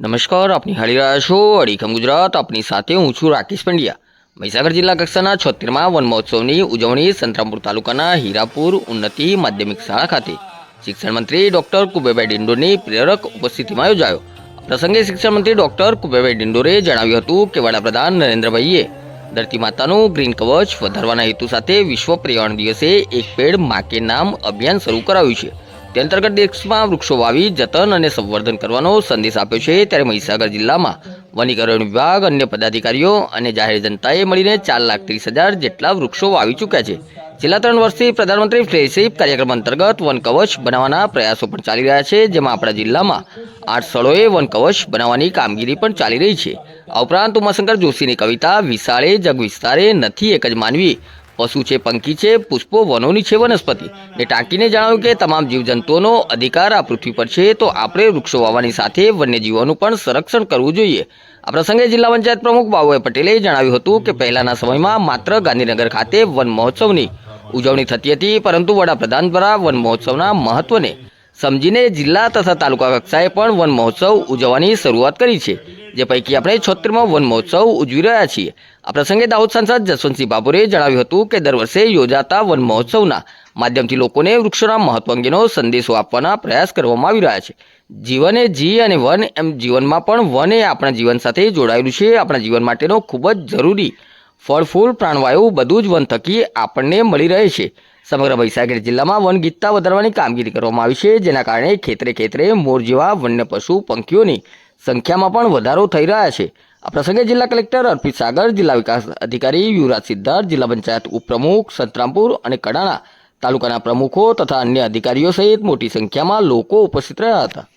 નમસ્કાર, આપની હાલી રહ્યા છો અડીખમ ગુજરાત, આપની સાથે હું છું રાકેશ પંડ્યા. મહીસાગર જિલ્લા કક્ષાના છોતેરમા વન ઉજવણી સંતરામપુર તાલુકાના હીરાપુર ઉન્નતિ માધ્યમિક શાળા ખાતે શિક્ષણ મંત્રી ડોક્ટર કુબેભાઈ ડિંડોરની પ્રેરક ઉપસ્થિતિમાં યોજાયો. પ્રસંગે શિક્ષણ મંત્રી ડોક્ટર કુબેભાઈ ડિંડોરે જણાવ્યું હતું કે વડાપ્રધાન નરેન્દ્રભાઈએ ધરતી માતાનું ગ્રીન કવચ વધારવાના હેતુ સાથે વિશ્વ પર્યાવરણ દિવસે એક પેડ મા કે નામ અભિયાન શરૂ કરાવ્યું છે. તે અંતર્ગત દેશમાં વૃક્ષો વાવી, જતન અને સંવર્ધન કરવાનો સંદેશ આપ્યો છે ત્યારે મહીસાગર જિલ્લામાં વનીકરણ વિભાગ, અન્ય પદાધિકારીઓ અને જાહેર જનતાએ મળીને ચાર લાખ ત્રીસ હજાર જેટલા વૃક્ષો વાવી ચૂક્યા છે. છેલ્લા ત્રણ વર્ષથી પ્રધાનમંત્રી ફ્લેશિપ કાર્યક્રમ અંતર્ગત વન કવચ બનાવવાના પ્રયાસો પણ ચાલી રહ્યા છે, જેમાં આપણા જિલ્લામાં આઠ સ્થળોએ વન કવચ બનાવવાની કામગીરી પણ ચાલી રહી છે. આ ઉપરાંત ઉમાશંકર જોશીની કવિતા, વિશાળે જગ વિસ્તારે નથી એક જ માનવી પશુ છે, પંખી છે, પુષ્પો, વનોની છે, વનસ્પતિ. ને ટાંકીને જણાવ્યું કે તમામ જીવજંતુઓનો અધિકાર આ પૃથ્વી પર છે, તો આપણે વૃક્ષો વાવવાની સાથે વન્યજીવોનું પણ સંરક્ષણ કરવું જોઈએ. આ પ્રસંગે જિલ્લા પંચાયત પ્રમુખ બાબુભાઈ પટેલે જણાવ્યું હતું કે પહેલાના સમયમાં માત્ર ગાંધીનગર ખાતે વન મહોત્સવની ઉજવણી થતી હતી, પરંતુ વડાપ્રધાન દ્વારા વન મહોત્સવના મહત્વને સમજીને જિલ્લા તથા તાલુકા કક્ષાએ પણ વન મહોત્સવ ઉજવવાની શરૂઆત કરી છે. જે પૈકી આપણે છોતેરમો વન મહોત્સવ ઉજવી રહ્યા છીએ. આ પ્રસંગે દાહોદ સાંસદ જસવંતસિંહ બાબુરે જણાવ્યું હતું કે દર વર્ષે યોજાતા વન મહોત્સવના માધ્યમથી લોકોને વૃક્ષોના મહત્વ અંગેનો સંદેશો આપવાના પ્રયાસ કરવામાં આવી રહ્યા છે. જીવન એ જી અને વન એમ જીવનમાં પણ વન એ આપણા જીવન સાથે જોડાયેલું છે. આપણા જીવન માટેનો ખૂબ જ જરૂરી ફળ, ફૂલ, પ્રાણવાયુ બધું જ વન થકી આપણને મળી રહે છે. સમગ્ર વૈશાખી જિલ્લામાં વન ગીતતા વધારવાની કામગીરી કરવામાં આવી છે, જેના કારણે ખેતરે ખેતરે મોર જેવા વન્ય પશુ પંખીઓની સંખ્યામાં પણ વધારો થઈ રહ્યા છે. આ પ્રસંગે જિલ્લા કલેક્ટર અર્પિત સાગર, જિલ્લા વિકાસ અધિકારી યુવરાજ સિદ્ધાર્થ, જિલ્લા પંચાયત ઉપપ્રમુખ સંતરામપુર અને કડાણા તાલુકાના પ્રમુખો તથા અન્ય અધિકારીઓ સહિત મોટી સંખ્યામાં લોકો ઉપસ્થિત રહ્યા હતા.